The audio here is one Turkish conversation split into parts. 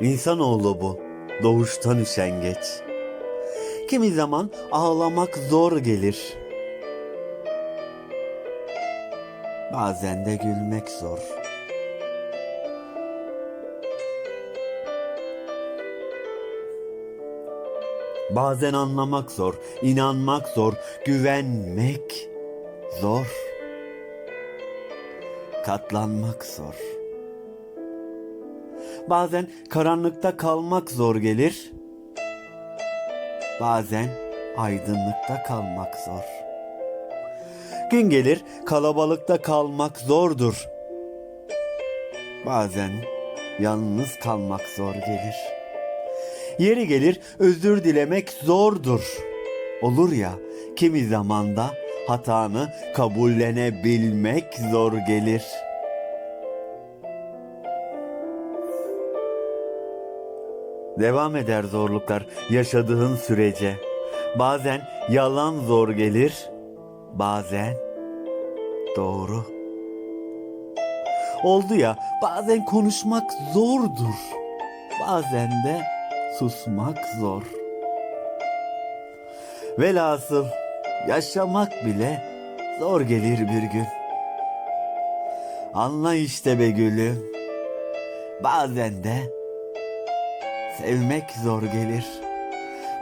İnsanoğlu bu, doğuştan üşengeç. Kimi zaman ağlamak zor gelir. Bazen de gülmek zor. Bazen anlamak zor, inanmak zor, güvenmek zor. Katlanmak zor. Bazen karanlıkta kalmak zor gelir. Bazen aydınlıkta kalmak zor. Gün gelir kalabalıkta kalmak zordur. Bazen yalnız kalmak zor gelir. Yeri gelir özür dilemek zordur. Olur ya kimi zamanda hatanı kabullenebilmek zor gelir. Devam eder zorluklar yaşadığın sürece. Bazen yalan zor gelir, bazen doğru. Oldu ya bazen konuşmak zordur. Bazen de susmak zor. Velhasıl yaşamak bile zor gelir bir gün. Anla işte be gülüm. Bazen de sevmek zor gelir.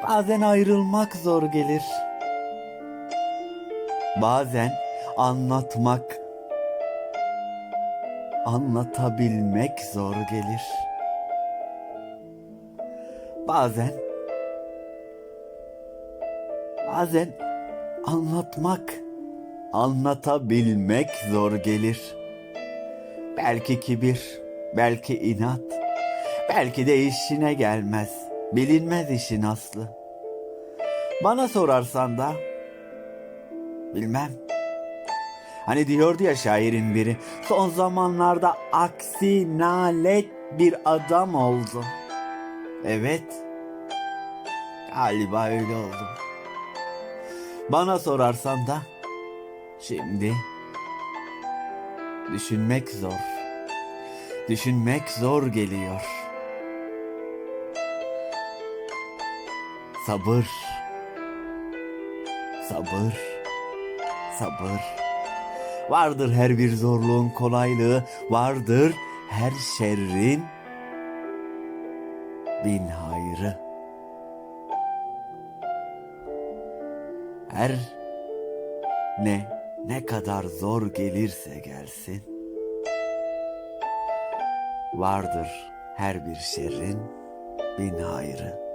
Bazen ayrılmak zor gelir. Bazen anlatmak, anlatabilmek zor gelir. Bazen bazen anlatmak, anlatabilmek zor gelir. Belki kibir, belki inat, belki de işine gelmez. Bilinmez işin aslı. Bana sorarsan da bilmem. Hani diyordu ya şairin biri, son zamanlarda aksi nalet bir adam oldu. Evet, galiba öyle oldu. Bana sorarsan da şimdi düşünmek zor. Düşünmek zor geliyor. Sabır. Sabır. Sabır. Vardır her bir zorluğun kolaylığı, vardır her şerrin bin hayrı. Her ne ne kadar zor gelirse gelsin vardır her bir şerrin bin hayrı.